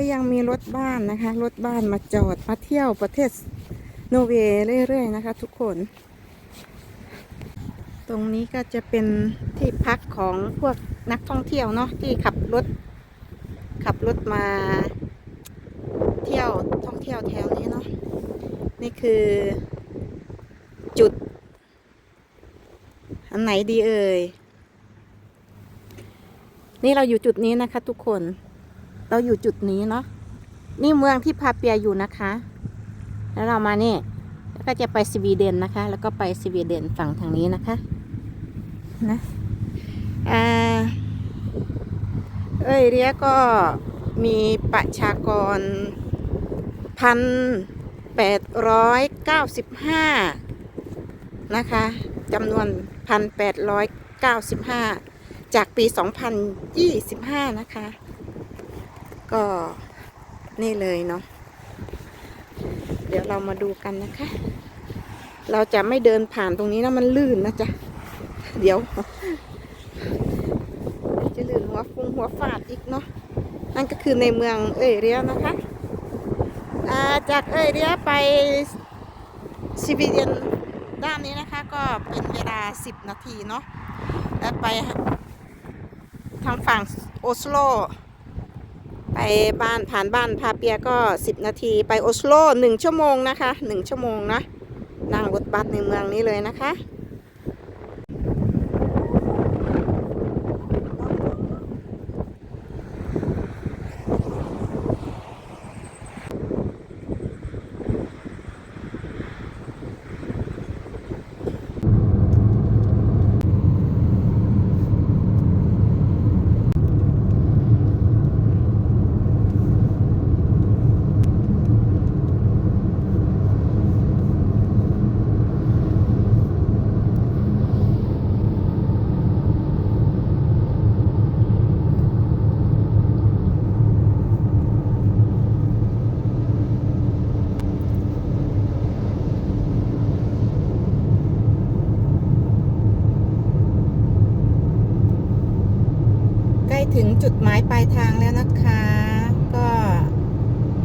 ก็ยังมีรถบ้านนะคะ รถบ้านมาจอดมาเที่ยวประเทศโนเวย์เรื่อยๆนะคะ ทุกคน ตรงนี้ก็จะเป็นที่พักของพวกนักท่องเที่ยวเนาะที่ขับรถ ขับรถมาเที่ยวท่องเที่ยวแถวนี้เนาะนี่คือจุด อันไหนดีเอ่ยนี่เราอยู่จุดนี้นะคะทุกคน เราอยู่จุดนี้เนาะนี่เมืองที่พาเปียอยู่นะคะ แล้วเรามานี่แล้วก็จะไปสวีเดนนะคะ แล้วก็ไปสวีเดนฝั่งทางนี้นะคะนะอ่าเอ้ยเรียก็มีประชากรพันแปดร้อยเก้าสิบห้านะคะจำนวนพันแปดร้อยเก้าสิบห้าจากปีสองพันยี่สิบห้านะคะ ก็นี่เลยเนาะเดี๋ยวเรามาดูกันนะคะ เราจะไม่เดินผ่านตรงนี้นะมันลื่นนะจ๊ะ เดี๋ยว จะลื่นหัวฟุงหัวฟาดอีกเนาะนั่นก็คือในเมืองเอยเรียนะคะาจากเอยเรียไปซิบิเดียนด้านนี้นะคะ ก็เป็นเวลา 10 นาทีเนาะและไปทางฝั่งโอสโล ไปบ้านผ่านบ้านพาเปียก็ 10 นาที ไปโอสโล1ชั่วโมงนะคะ 1 ชั่วโมงนะนั่งรถบัสในเมืองนี้เลยนะคะ จุดหมายปลายทางแล้วนะคะ ก็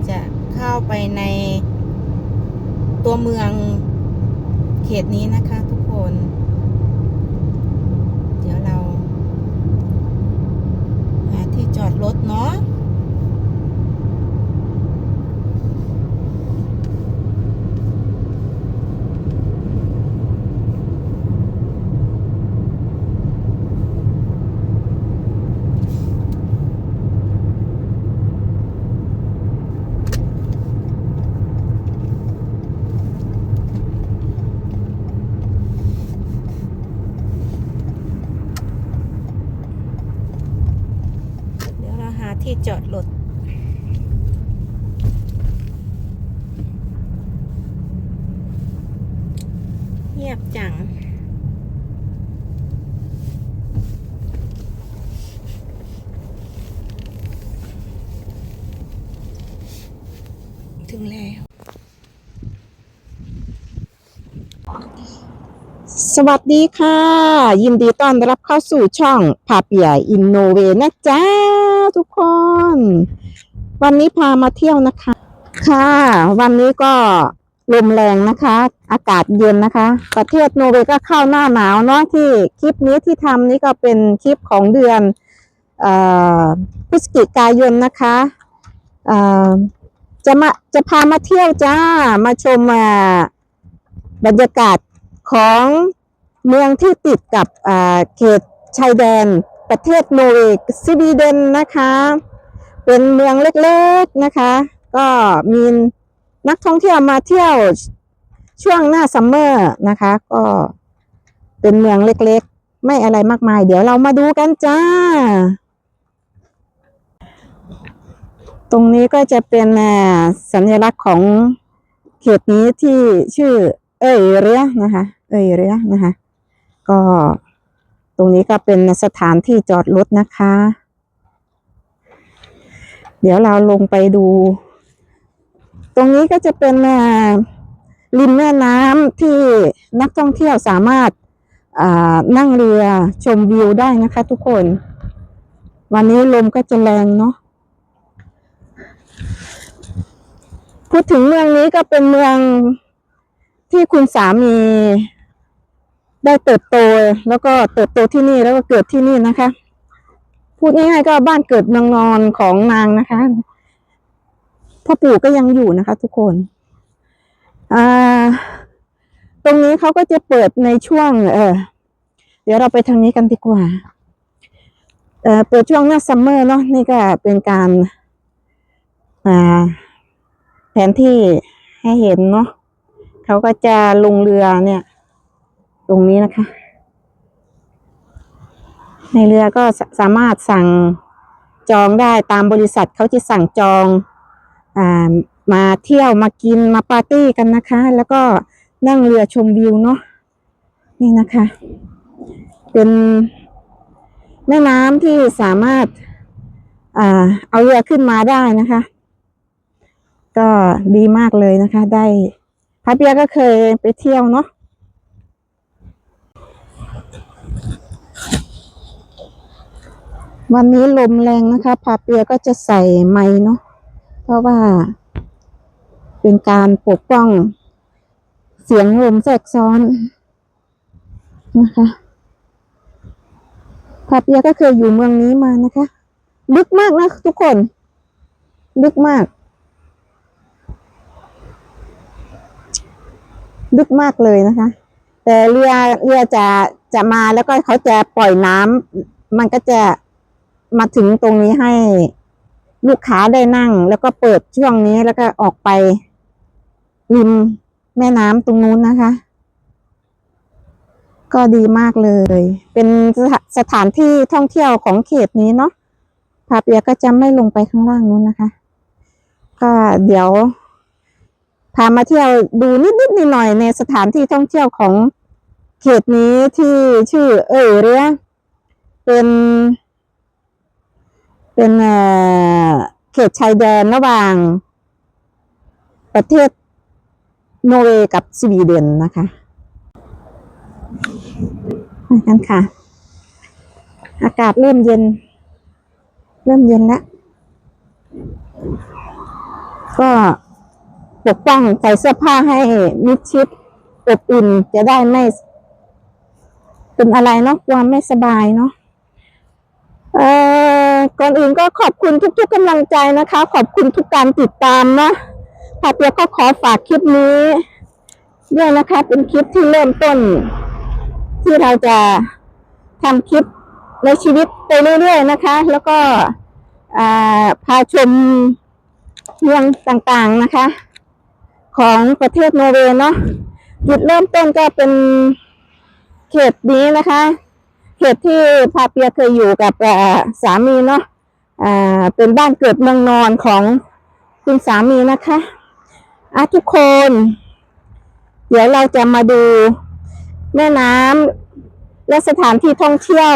จะเข้าไปในตัวเมืองเขตนี้นะคะทุกคน เดี๋ยวเรา หาที่จอดรถเนาะ เดี๋ยวเราหาที่จอดรถ เงียบจัง ถึงแล้ว สวัสดีค่ะ ยินดีต้อนรับเข้าสู่ช่องพาเปียอินโนเวนะจ๊ะทุกคน วันนี้พามาเที่ยวนะคะ ค่ะ วันนี้ก็ลมแรงนะคะ อากาศเย็นนะคะ ประเทศโนเวก็เข้าหน้าหนาวเนาะที่คลิปนี้ที่ทำนี่ก็เป็นคลิปของเดือนอพฤศจิกายนนะคะจะมาจะพามาเที่ยวจ้ามาชมบรรยากาศของ เมืองที่ติดกับเขตชายแดน ประเทศโนเวย์สวีเดนนะคะ เป็นเมืองเล็กๆนะคะ ก็มีนักท่องเที่ยวมาเที่ยวช่วงหน้าซัมเมอร์นะคะ ก็เป็นเมืองเล็กๆ ไม่อะไรมากมาย เดี๋ยวเรามาดูกันจ้า ตรงนี้ก็จะเป็นสัญลักษณ์ของเขตนี้ที่ชื่อเอยเรียนะคะ เอยเรียนะคะ ก็ตรงนี้ก็เป็นสถานที่จอดรถนะคะ เดี๋ยวเราลงไปดู ตรงนี้ก็จะเป็นริมแม่น้ำที่นักท่องเที่ยวสามารถนั่งเรือชมวิวได้นะคะทุกคน วันนี้ลมก็จะแรงเนาะพูดถึงเมืองนี้ก็เป็นเมืองที่คุณสามี ได้เติบโตแล้วก็เติบโตที่นี่แล้วก็เกิดที่นี่นะคะ พูดง่ายๆก็บ้านเกิดเมืองนอนของนางนะคะพ่อปู่ก็ยังอยู่นะคะ ทุกคนอ่าตรงนี้เขาก็จะเปิดในช่วง เออเดี๋ยวเราไปทางนี้กันดีกว่า เออเปิดช่วงหน้าซัมเมอร์เนาะนี่ก็เป็นการอ่าแผนที่ให้เห็นเนาะเขาก็จะลงเรือเนี่ย ตรงนี้นะคะ ในเรือก็สสามารถสั่งจองได้ตามบริษัทเขาจะสั่งจองอมาเที่ยวมากินมาปาร์ตี้กันนะคะ แล้วก็นั่งเรือชมวิวเนาะนี่นะคะ เป็นแม่น้ำที่สามารถอ่าเอาเรือขึ้นมาได้นะคะ ก็ดีมากเลยนะคะ ได้พาเปียก็เคยไปเที่ยวเนาะ วันนี้ลมแรงนะคะพาเปียก็จะใส่ไม้เนาะเพราะว่า เป็นการปกป้อง เสียงลมแทรกซ้อนนะคะพาเปียก็เคยอยู่เมืองนี้มานะคะลึกมากนะทุกคนลึกมากลึกมากเลยนะคะ แต่เรือเรือจะจะมาแล้วก็เขาจะปล่อยน้ำมันก็จะ มาถึงตรงนี้ให้ลูกค้าได้นั่ง แล้วก็เปิดช่วงนี้แล้วก็ออกไปริมแม่น้ำตรงนู้นนะคะ ก็ดีมากเลย เป็นสถานที่ท่องเที่ยวของเขตนี้เนาะพาเปียก็จะไม่ลงไปข้างล่างนู้นนะคะ ก็เดี๋ยว พามาเที่ยวดูนิดๆหน่อยๆในสถานที่ท่องเที่ยวของเขตนี้ที่ชื่อ เออเรียเป็น เป็นเขตชายแดนระหว่าง ประเทศโนอร์เวย์กับสวีเดนนะคะไปกันค่ะ อากาศเริ่มเย็น เริ่มเย็นแล้วก็ปกป้องใส่เสื้อผ้าให้มิดชิดอบอุ่นจะได้ไม่เป็นอะไรเนาะความไม่สบายเนาะเออ ก่อนอื่นก็ขอบคุณทุกๆกำลังใจนะคะ ขอบคุณทุกการติดตามนะพาเปียก็ขอฝากคลิปนี้ด้วยนะคะ เป็นคลิปที่เริ่มต้น ที่เราจะทำคลิปในชีวิตไปเรื่อยๆนะคะ แล้วก็พาชมเมืองต่างๆนะคะ ของประเทศนอร์เวย์เนาะจุดเริ่มต้นก็เป็นเขตนี้นะคะ เขตที่พาเปียเคยอยู่กับสามีเนาะอ่าเป็นบ้านเกิดเมืองนอนของคุณสามีนะคะอะทุกคน เดี๋ยวเราจะมาดูแม่น้ำและสถานที่ท่องเที่ยว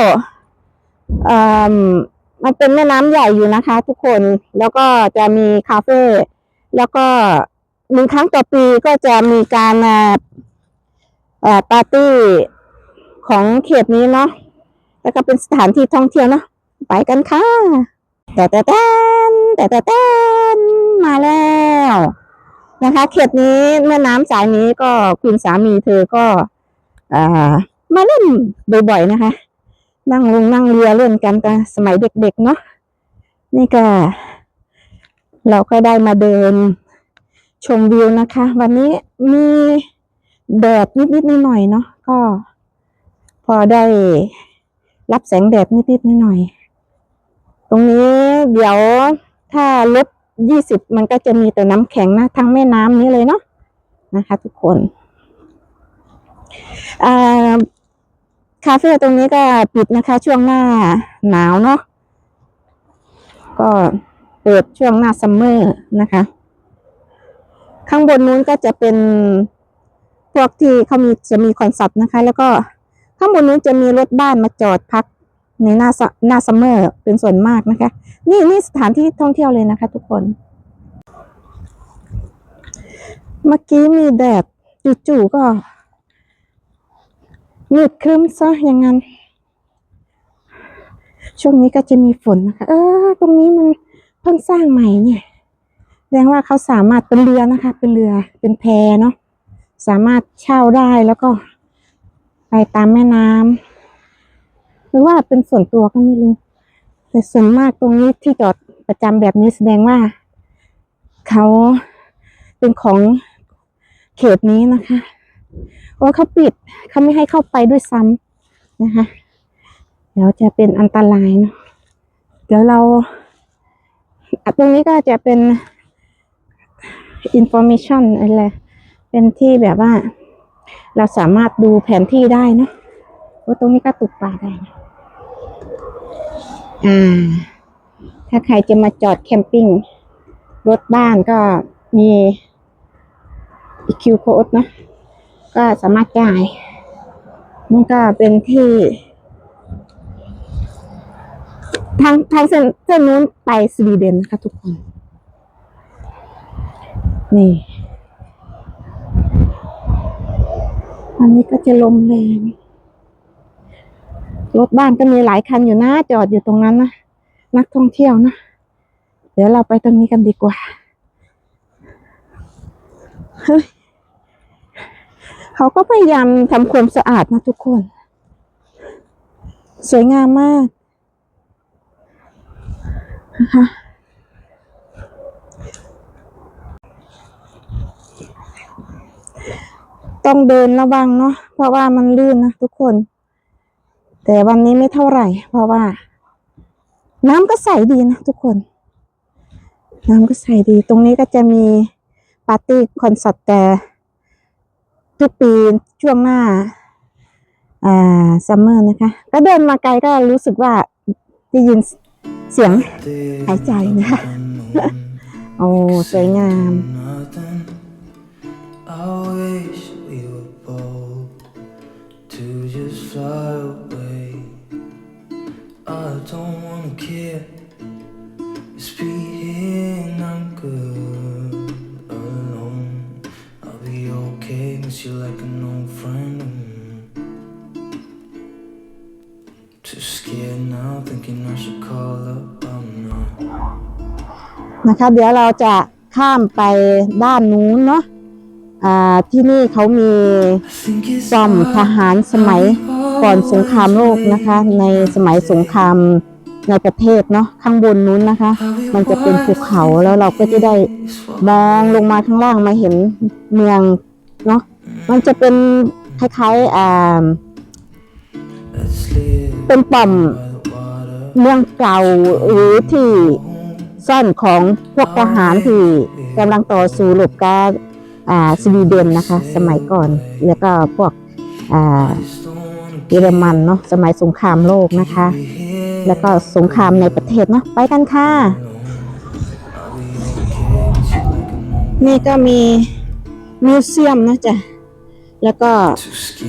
อ่อมันเป็นแม่น้ำใหญ่อยู่นะคะ ทุกคนแล้วก็จะมีคาเฟ่แล้วก็หนึ่งครั้งต่อปีก็จะมีการอ่าปาร์ตี้ของเขตนี้เนาะ แล้วก็เป็นสถานที่ท่องเที่ยวเนาะไปกันค่ะแต่แต่แตนแต่แต่แตนมาแล้วนะคะ เขตนี้แม่น้ำสายนี้ก็คุณสามีเธอก็อ่ามาเล่นบ่อยๆนะคะ นั่งลงนั่งเรือเล่นกันกันสมัยเด็กๆเนาะนี่ก็ เราก็ได้มาเดินชมวิวนะคะ วันนี้มีแดดนิดๆหน่อยๆเนาะก็ พอได้ รับแสงแดดนิดๆหน่อยๆตรงนี้เดี๋ยวถ้าลดยี่สิบมันก็จะมีแต่น้ำแข็งนะ ทั้งแม่น้ำนี้เลยเนาะนะคะ ทุกคนคาเฟ่ตรงนี้ก็ปิดนะคะ ช่วงหน้าหนาวเนาะก็เปิดช่วงหน้าซัมเมอร์นะคะ ข้างบนนู้นก็จะเป็นพวกที่เขามีจะมีคอนเสิร์ตนะคะ แล้วก็ ข้างบนนู้จะมีรถบ้านมาจอดพักในหน้าหน้าซัมเมอร์เป็นส่วนมากนะคะ นี่นี่สถานที่ท่องเที่ยวเลยนะคะ ทุกคน เมื่อกี้มีแดดจู่ๆก็มืดครึ้มซะอย่างนั้น ช่วงนี้ก็จะมีฝนนะคะ เออ ตรงนี้มันเพิ่งสร้างใหม่เนี่ยแสดงว่าเขาสามารถเป็นเรือนะคะ เป็นเรือเป็นแพเนาะสามารถเช่าได้แล้วก็ ตามแม่น้ำหรือว่าเป็นส่วนตัวก็ไม่รู้ แต่ส่วนมากตรงนี้ที่จอดประจำแบบนี้แสดงว่า เขาเป็นของเขตนี้นะคะโอ้เขาปิดเขาไม่ให้เข้าไปด้วยซ้ำนะคะ เดี๋ยวจะเป็นอันตรายเนาะเดี๋ยวเราตรงนี้ก็จะเป็น information อะไรเป็นที่แบบว่า เราสามารถดูแผนที่ได้เนอะว่าตรงนี้ก็ตกปลาได้นะอ่า ถ้าใครจะมาจอดแคมปิ้งรถบ้านก็มี EQ code นะ ก็สามารถจ่ายนี่ก็เป็นที่ทางทางเส้นเส้นนู้นไปสวีเดนนะคะทุกคน นี่ อันนี้ก็จะลมแรง รถบ้านก็มีหลายคันอยู่นะจอดอยู่ตรงนั้นนะนักท่องเที่ยวนะ เดี๋ยวเราไปตรงนี้กันดีกว่า เฮ้ย เขาก็พยายามทำความสะอาดนะทุกคน สวยงามมากนะคะ ต้องเดินระวังเนาะเพราะว่ามันลื่นนะทุกคน แต่วันนี้ไม่เท่าไหร่ เพราะว่า น้ำก็ใสดีนะทุกคน น้ำก็ใสดี ตรงนี้ก็จะมีปาร์ตี้คอนเสิร์ตแต่ทุกปีช่วงหน้าอ่าซัมเมอร์นะคะ ก็เดินมาไกลก็รู้สึกว่าได้ยินเสียงหายใจนะคะโอ้สวยงาม I just fly away. I don't wanna care. Just be here and I'm good alone. I'll be okay, miss you like an old friend. Too scared now, thinking I should call up. I'm not. นะคะเดี๋ยวเราจะข้ามไปด้านนู้นเนาะอ่าที่นี่เขามีซ่อมทหารสมัย ก่อนสงครามโลกนะคะ ในสมัยสงครามในประเทศเนาะข้างบนนู้นนะคะ มันจะเป็นภูเขาแล้วเราก็จะได้มองลงมาข้างล่างมาเห็นเมืองเนาะมันจะเป็นคล้ายๆอ่าเป็นป่อมเมืองเก่าหรือที่ซ่อนของพวกทหารที่กำลังต่อสู้รบกับสวีเดนนะคะ สมัยก่อน แล้วก็พวก เยอรมันเนาะสมัยสงครามโลกนะคะ แล้วก็สงครามในประเทศเนาะไปกันค่ะนี่ก็มีมิวเซียมนะจ๊ะแล้วก็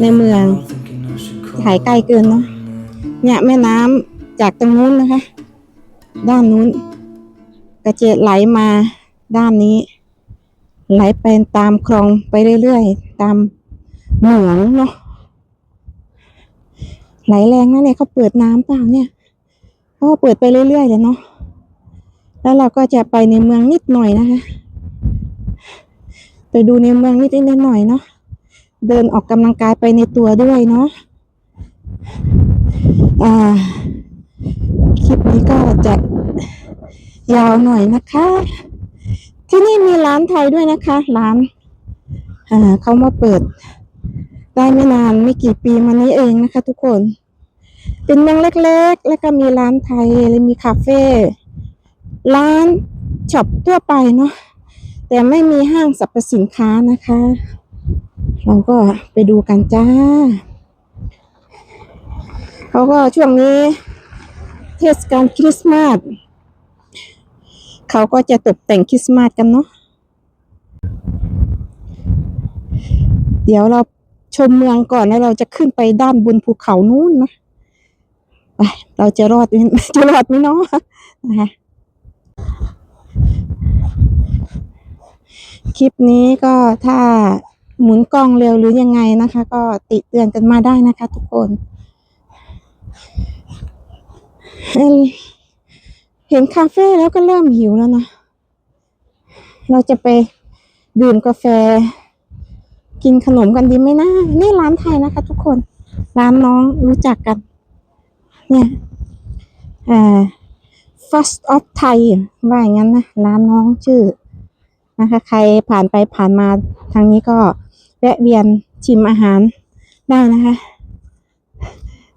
ในเมืองถ่ายใกล้เกินเนาะเนี่ยแม่น้ำจากตรงนู้นนะคะ ด้านนู้นก็จะไหลมาด้านนี้ ไหลไปตามคลองไปเรื่อยๆ ตามเหมืองเนาะ ไหลแรงนะเนี่ยเขาเปิดน้ำเปล่าเนี่ยเขาก็เปิดไปเรื่อยๆเลยเนาะแล้วเราก็จะไปในเมืองนิดหน่อยนะคะ ไปดูในเมืองนิดนิดหน่อยเนาะเดินออกกำลังกายไปในตัวด้วยเนาะอ่าคลิปนี้ก็จะยาวหน่อยนะคะ ที่นี่มีร้านไทยด้วยนะคะ ร้านอ่าเขามาเปิด ได้ไม่นานไม่กี่ปีมานี้เองนะคะ ทุกคน เป็นเมืองเล็กๆ แล้วก็มีร้านไทยและมีคาเฟ่ร้านช็อปทั่วไปเนาะแต่ไม่มีห้างสรรพสินค้านะคะ เราก็ไปดูกันจ้าเขาก็ช่วงนี้ เทศกาลคริสต์มาสเขาก็จะตกแต่งคริสต์มาสกันเนาะเดี๋ยวเรา ชมเมืองก่อนแล้วเราจะขึ้นไปด้านบนภูเขานู้นนะไปเราจะรอดจะรอดไหมเนาะนะคะคลิปนี้ก็ถ้าหมุนกล้องเร็วหรือยังไงนะคะ ก็ติเตือนกันมาได้นะคะ ทุกคนเห็นคาเฟ่แล้วก็เริ่มหิวแล้วนะ เราจะไปดื่มกาแฟ กินขนมกันดีไหมนะนี่ร้านไทยนะคะ ทุกคน ร้านน้องรู้จักกัน เนี่ยเอ่อ first of Thai ว่าอย่างนั้นนะ ร้านน้องชื่อนะคะ ใครผ่านไปผ่านมาทางนี้ก็แวะเวียนชิมอาหารได้นะคะ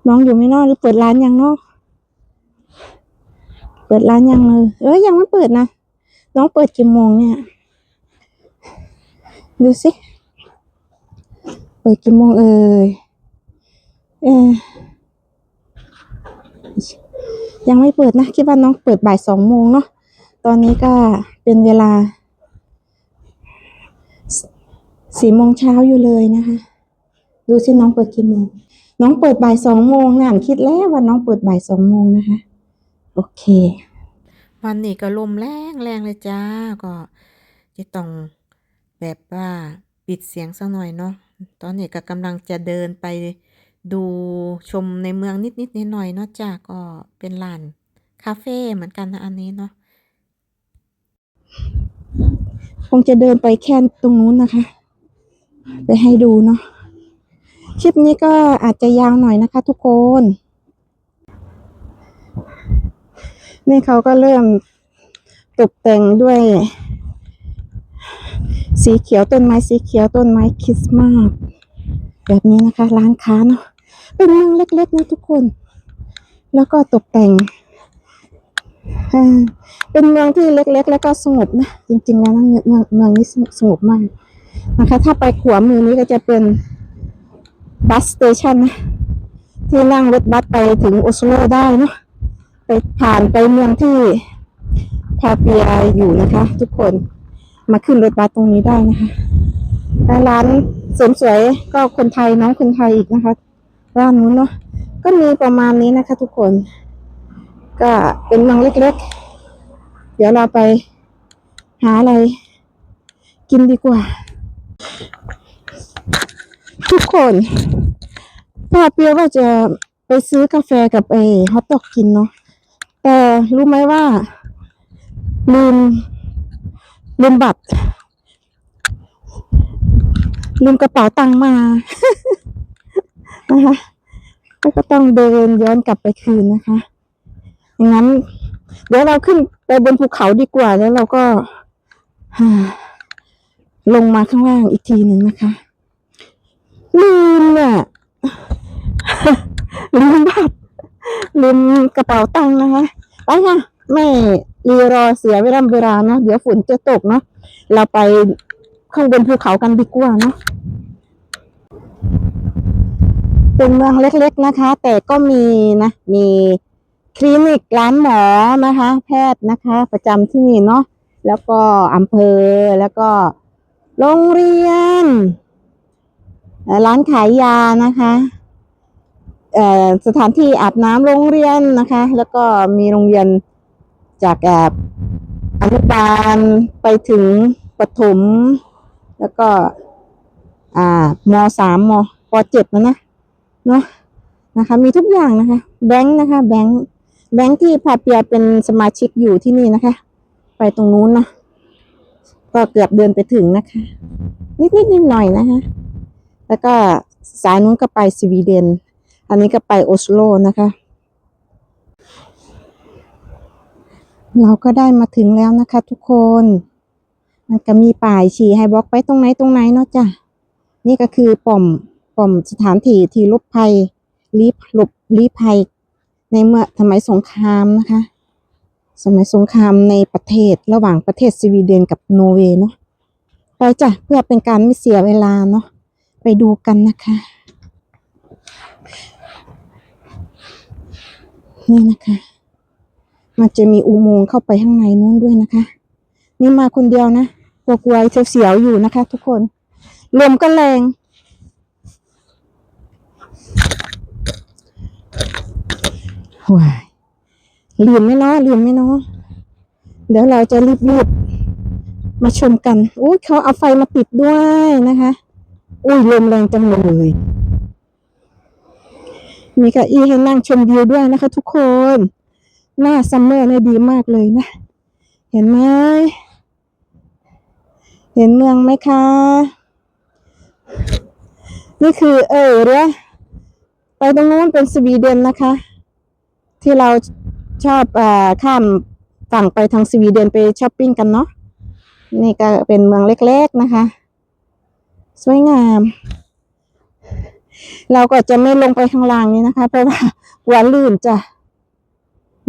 น้องอยู่ไม่นอกหรือเปิดร้านยังเนอกเปิดร้านยังเลยเอ้ยยังไม่เปิดนะ น้องเปิดกี่โมงเนี่ย ดูสิ เปิดกี่โมงเอ่ยเออยังไม่เปิดนะ คิดว่าน้องเปิดบ่ายสองโมงเนาะ ตอนนี้ก็เป็นเวลาสี่โมงเช้าอยู่เลยนะคะ ดูสิน้องเปิดกี่โมง น้องเปิดบ่ายสองโมงนะอ่านคิดแล้วว่าน้องเปิดบ่ายสองโมงนะคะ โอเค วันนี้ก็ลมแรงแรงเลยจ้า ก็จะต้องแบบว่าปิดเสียงสักหน่อยเนาะ ตอนนี้ก็กำลังจะเดินไปดูชมในเมืองนิดนิดๆหน่อยๆเนาะจ้าก็เป็นร้านคาเฟ่เหมือนกันนะอันนี้เนาะคงจะเดินไปแค่ตรงนู้นนะคะ ไปให้ดูเนาะคลิปนี้ก็อาจจะยาวหน่อยนะคะ ทุกคน นี่เขาก็เริ่มตกแต่งด้วย สีเขียวต้นไม้สีเขียวต้นไม้คริสต์มาสแบบนี้นะคะ ร้านค้าเนาะเป็นเมืองเล็กๆนะทุกคน แล้วก็ตกแต่งเป็นเมืองที่เล็ก ๆ แล้วก็สงบนะ จริง ๆ แล้วเมืองเมืองเมืองนี้สงบมากนะคะ ถ้าไปขวามือนี้ก็จะเป็นบัสสเตชันนะที่นั่งรถบัสไปถึงโอสโลได้เนาะไปผ่านไปเมืองที่พาเปียอยู่นะคะ ทุกคน มาขึ้นรถบัสตรงนี้ได้นะคะและร้านเสริมสวยก็คนไทยน้องคนไทยอีกนะคะร้านนู้นเนาะก็มีประมาณนี้นะคะ ทุกคน ก็เป็นเมืองเล็กๆ เดี๋ยวเราไปหาอะไร กินดีกว่า ทุกคนพาเปียว่าจะไปซื้อกาแฟกับไอ้ฮอตดอกกินเนาะแต่รู้ไหมว่าลืม ลืมบัตรลืมกระเป๋าตังค์มา นะคะก็ต้องเดินย้อนกลับไปคืนนะคะอย่างนั้น เดี๋ยวเราขึ้นไปบนภูเขาดีกว่า แล้วเราก็ลงมาข้างล่างอีกทีหนึ่งนะคะลืมเนี่ยลืมบัตรลืมกระเป๋าตังค์นะคะ ไปค่ะไม่ รีรอเสียเวลาเวลาเนาะเดี๋ยวฝนจะตกเนาะเราไปข้างบนภูเขากันดีกว่าเนาะเป็นเมืองเล็ก ๆนะคะ แต่ก็มีนะมีคลินิกร้านหมอนะคะ แพทย์นะคะ ประจำที่นี่เนาะแล้วก็อำเภอแล้วก็โรงเรียน ร้านขายยานะคะสถานที่อาบน้ำโรงเรียนนะคะ แล้วก็มีโรงเรียน จากแอบอนุบาลไปถึงประถมแล้วก็ อ่ามสามมปเจ็ดนะนะเนาะนะคะ มีทุกอย่างนะคะ แบงค์นะคะ แบงค์แบงค์ที่พาเปียเป็นสมาชิกอยู่ที่นี่นะคะ ไปตรงนู้นเนาะก็เกือบเดินไปถึงนะคะ นิดนิดนิดหน่อยนะคะ แล้วก็สายนู้นก็ไปสวีเดน อันนี้ก็ไปโอสโลนะคะ เราก็ได้มาถึงแล้วนะคะ ทุกคน มันก็มีป้ายชี้ให้บอกไปตรงไหนตรงไหนเนาะจ้ะ นี่ก็คือป่อมป่อมสถานที่ที่ลบภัยลีบหลบลีภัย ในเมื่อสมัยสงครามนะคะ สมัยสงครามในประเทศระหว่างประเทศสวีเดนกับโนเวย์เนาะไปจ้ะเพื่อเป็นการไม่เสียเวลาเนาะไปดูกันนะคะ นี่นะคะ มันจะมีอุโมงค์เข้าไปข้างในนู้นด้วยนะคะ นี่มาคนเดียวนะกลัวๆเสียวๆอยู่นะคะ ทุกคนลมก็แรง ว้ายลืมไหมเนาะลืมไหมเนาะเดี๋ยวเราจะรีบๆมาชมกันอุ้ยเขาเอาไฟมาติดด้วยนะคะ อุ้ยลมแรงจังเลยมีเก้าอี้ให้นั่งชมวิวด้วยนะคะ ทุกคน หน้าซัมเมอร์เนี่ยดีมากเลยนะ เห็นไหม เห็นเมืองไหมคะ นี่คือเออเรือไปตรงนู้นเป็นสวีเดนนะคะ ที่เราชอบอข้ามฝั่งไปทางสวีเดนไปช้อปปิ้งกันเนาะ นี่ก็เป็นเมืองเล็กๆนะคะ สวยงาม เราก็จะไม่ลงไปข้างล่างนี้นะคะ เพราะว่ากลัวลื่นจ้ะ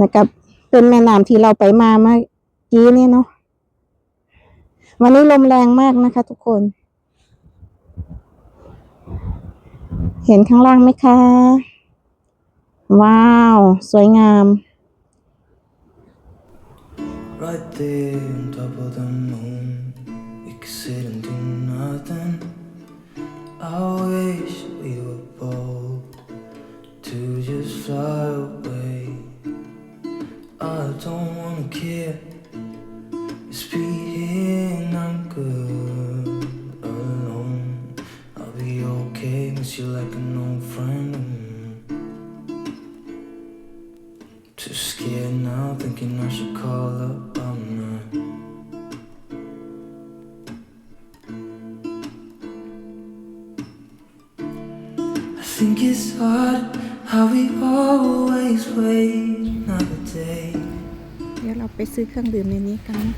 นะครับ เป็นแม่น้ำที่เราไปมาเมื่อกี้นี่เนาะวันนี้ลมแรงมากนะคะ ทุกคน เห็นข้างล่างไหมคะ ว้าว สวยงาม Right there on top of the moon, we could sit and do nothing. I wish we were bold to just fly away. I don't wanna care, just be and I'm good alone. I'll be okay, miss you like an old friend. Too scared now, thinking I should call up. I'm not. I think it's hard how we always wait. เดี๋ยวเราไปซื้อเครื่องดื่มในนี้กันนะ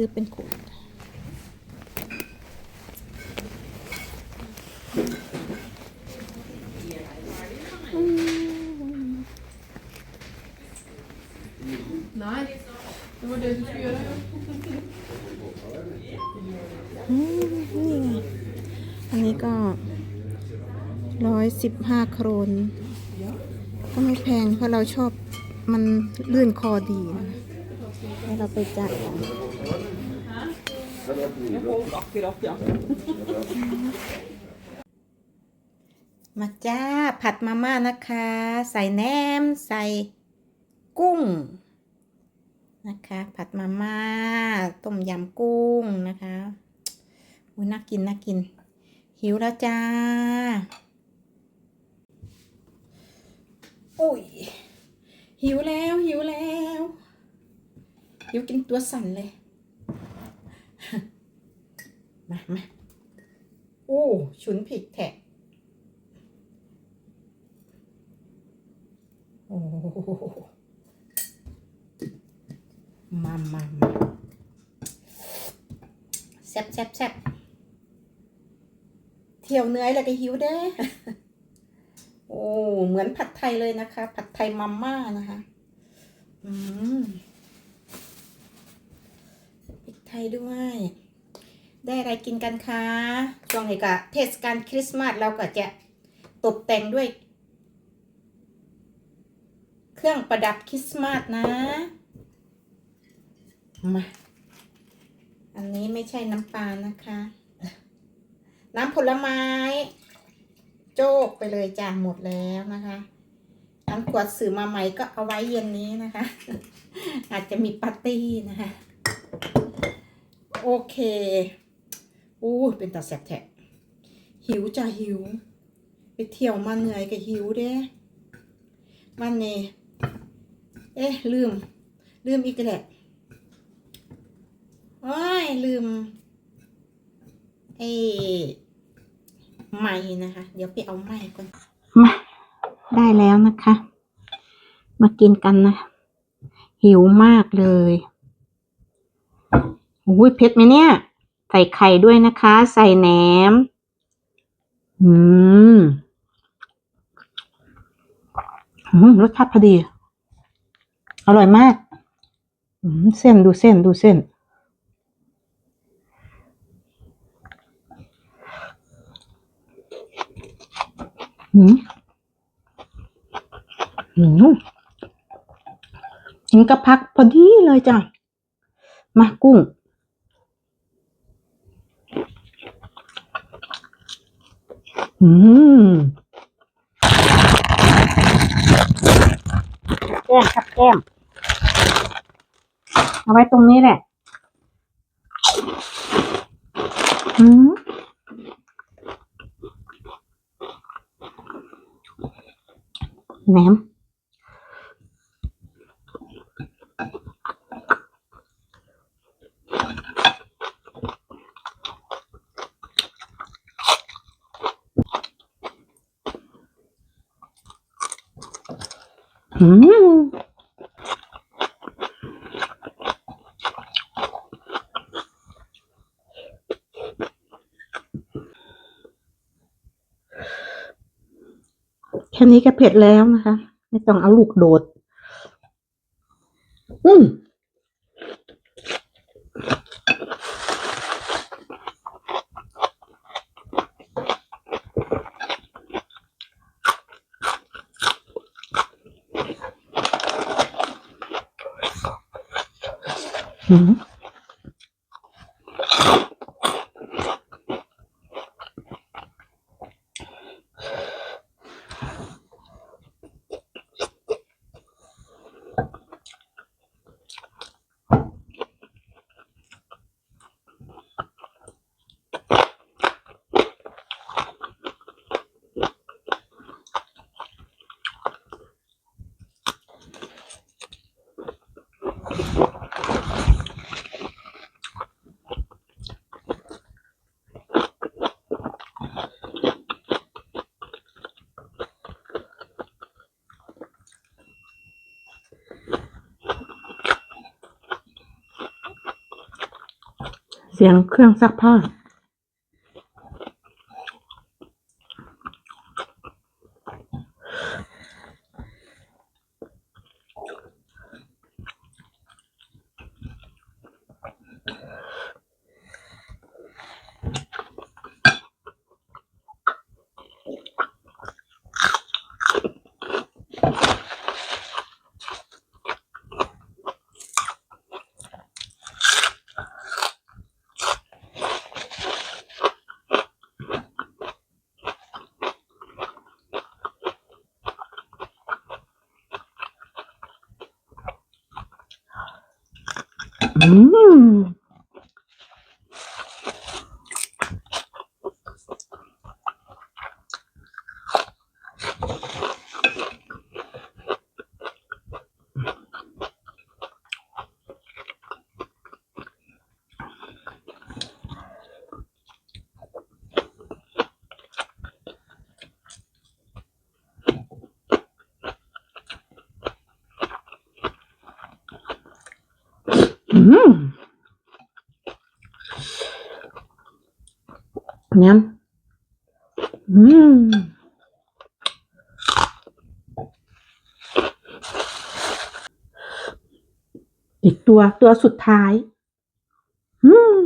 ซื้อเป็นขวด Nej, det var det du skulle göra. อืมนี่ไงอันนี้ก็ร้อยสิบห้าโครน ก็ไม่แพงเพราะเราชอบมันลื่นคอดีนะให้เราไปจ่ายกัน มาจ้า ผัดมาม่านะคะ ใส่แหนม ใส่กุ้ง นะคะ ผัดมาม่า ต้มยำกุ้งนะคะอุ้ยน่ากินน่ากิน หิวแล้วจ้าโอ้ยหิวแล้วหิวแล้วหิวกินตัวสั่นเลย มามาโอ้ฉุนผิดแทะโอ้โหมามามาแซ่บแซ่บแซ่บเที่ยวเหนื่อยแล้วก็หิวเด้โอ้ เหมือนผัดไทยเลยนะคะ ผัดไทยมาม่านะคะ อืมพริก ไทยด้วย ได้อะไรกินกันคะช่วงนี้ก็เทศกาลคริสต์มาสเราก็จะตกแต่งด้วย เครื่องประดับคริสต์มาสนะ มา อันนี้ไม่ใช่น้ำปลานะคะ น้ำผลไม้ โจกไปเลยจ้าหมดแล้วนะคะน้ำขวดสื่อมาใหม่ก็เอาไว้เย็นนี้นะคะ อาจจะมีปาร์ตี้นะคะ โอเคอู้เป็นตาแสบแทะหิวจ้ะหิว ไปเที่ยวมาเหนื่อยก็หิวเด้วันนี้เอ๊ะ ลืม ลืมอีกแหละโอ้ย ลืมเอ้ไม้นะคะ เดี๋ยวไปเอาไม้ก่อน มา ได้แล้วนะคะ มากินกันนะ หิวมากเลย อุ้ยเผ็ดไหมเนี่ย ใส่ไข่ด้วยนะคะ ใส่แหนม อืมรสชาติพอดี อร่อยมาก เส้นดูเส้นดูเส้น อืมอืมกินกระพักพอดีเลยจ้ะ มากุ้ง อืมแก้มครับแก้ม เอาไว้ตรงนี้แหละ อืมแหนม อืมแค่นี้ก็ เผ็ดแล้วนะคะ ไม่ต้องเอาลูกโดด อืมอืม เสียงเครื่องซักผ้า อืม อืม งั้นอืมอีกตัวตัวสุดท้าย อืม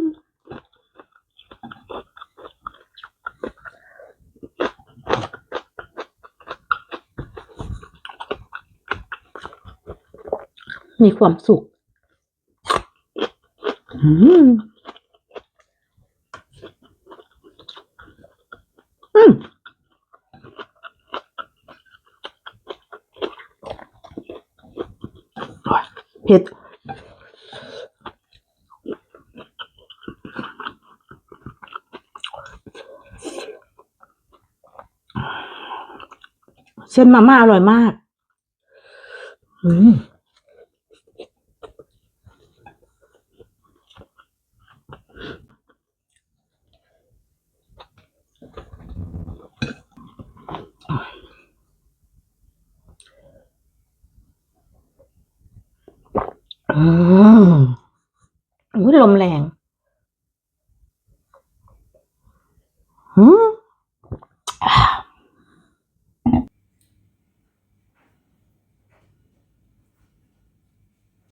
มีความสุข อืม อืมโอ้ย เผ็ดเส้นมาม่าอร่อยมาก อืม